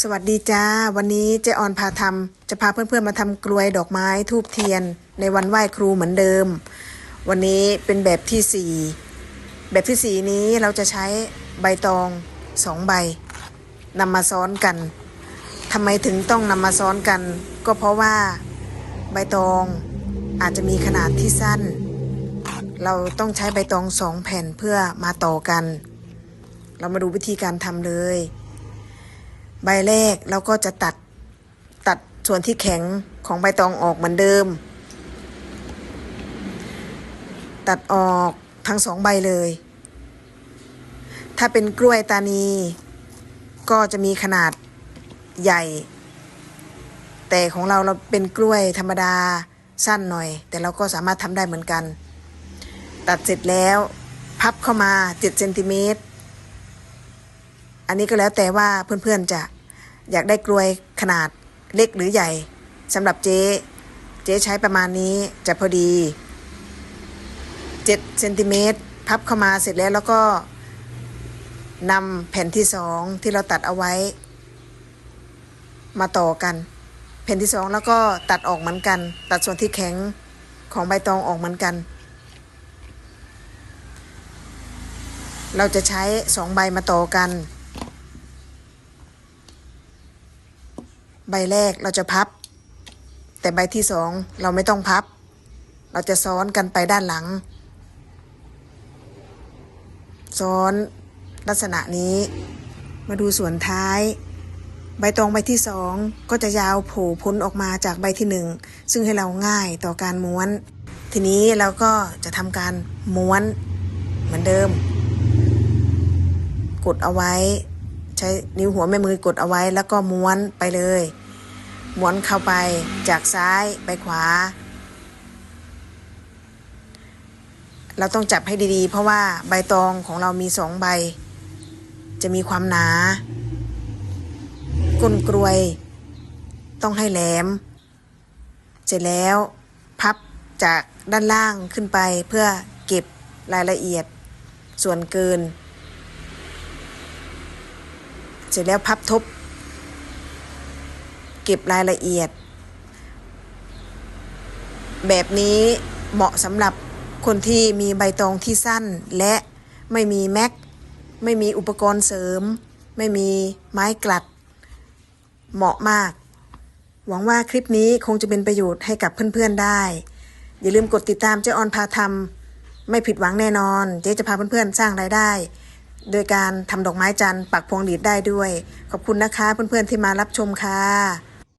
สวัสดีจ้า วันนี้เจออนพาทำจะพาเพื่อนๆมาทำกลวยดอกไม้ทูบเทียน ในวันไหว้ครูเหมือนเดิม วันนี้เป็นแบบที่สี่แบบที่สี่นี้เราจะใช้ใบตองสองใบนำมาซ้อนกันทำไมถึงต้องนำมาซ้อนกัน ก็เพราะว่าใบตองอาจจะมีขนาดที่สั้น เราต้องใช้ใบตองสองแผ่นเพื่อมาต่อกัน เรามาดูวิธีการทำเลย ใบแรกเราก็จะตัดตัดส่วนที่แข็งของใบตองออกเหมือนเดิม ตัดออกทั้งสองใบเลย ถ้าเป็นกล้วยตานี ก็จะมีขนาดใหญ่ แต่ของเราเราเป็นกล้วยธรรมดาสั้นหน่อย แต่เราก็สามารถทำได้เหมือนกัน ตัดเสร็จแล้ว พับเข้ามา7เซนติเมตร อันนี้ก็แล้วแต่ว่าเพื่อนๆจะอยากได้กลวยขนาดเล็กหรือใหญ่สำหรับเจ๊ เจ๊ใช้ประมาณนี้จะพอดี7เซนติเมตรพับเข้ามาเสร็จแล้วแล้วก็นำแผ่นที่สองที่เราตัดเอาไว้ มาต่อกัน แผ่นที่สองแล้วก็ตัดออกเหมือนกัน ตัดส่วนที่แข็งของใบตองออกเหมือนกัน เราจะใช้สองใบมาต่อกัน ใบแรกเราจะพับ แต่ใบที่สองเราไม่ต้องพับ เราจะซ้อนกันไปด้านหลัง ซ้อนลักษณะนี้ มาดูส่วนท้าย ใบตองใบที่สองก็จะยาวโผล่พ้นออกมาจากใบที่หนึ่งซึ่งให้เราง่ายต่อการม้วน ทีนี้เราก็จะทำการม้วนเหมือนเดิม กดเอาไว้ใช้นิ้วหัวแม่มือกดเอาไว้แล้วก็ม้วนไปเลย ม้วนเข้าไปจากซ้ายไปขวา เราต้องจับให้ดีๆ เพราะว่าใบตองของเรามีสองใบ จะมีความหนาก้นกรวย ต้องให้แหลม เสร็จแล้วพับจากด้านล่างขึ้นไปเพื่อเก็บรายละเอียดส่วนเกิน เสร็จแล้วพับทบ เก็บรายละเอียด แบบนี้เหมาะสำหรับคนที่มีใบตองที่สั้น และไม่มีแม็ก ไม่มีอุปกรณ์เสริม ไม่มีไม้กลัด เหมาะมาก หวังว่าคลิปนี้คงจะเป็นประโยชน์ให้กับเพื่อนๆได้ อย่าลืมกดติดตามเจ้ออนพาทำไม่ผิดหวังแน่นอน เจ๊จะพาเพื่อนๆสร้างรายได้ โดยการทำดอกไม้จันทร์ปักพวงหลีดได้ด้วย ขอบคุณนะคะเพื่อนๆที่มารับชมค่ะ